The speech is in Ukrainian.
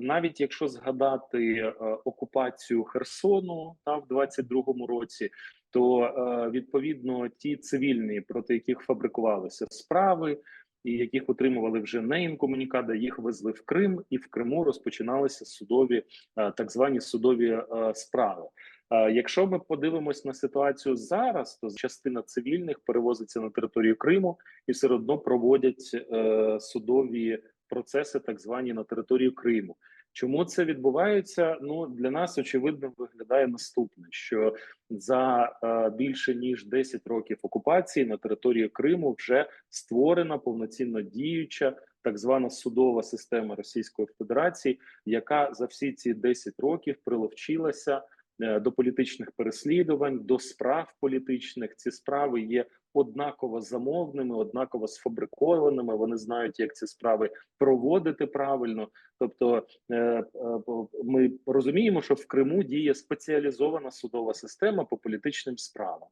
навіть якщо згадати е, окупацію Херсону та в 22-му році, то е, відповідно ті цивільні, проти яких фабрикувалися справи, і яких отримували вже не інкомунікада, їх везли в Крим, і в Криму розпочиналися судові е, так звані судові справи. Якщо ми подивимось на ситуацію зараз, то частина цивільних перевозиться на територію Криму і все одно проводять судові процеси, так звані на територію Криму. Чому це відбувається? Ну для нас очевидно виглядає наступне: що за е, більше ніж 10 років окупації на території Криму вже створена повноцінно діюча так звана судова система Російської Федерації, яка за всі ці 10 років приловчилася до політичних переслідувань, до справ політичних. Ці справи є однаково замовними, однаково сфабрикованими. Вони знають, як ці справи проводити правильно. Тобто, е, е, ми розуміємо, що в Криму діє спеціалізована судова система по політичним справам.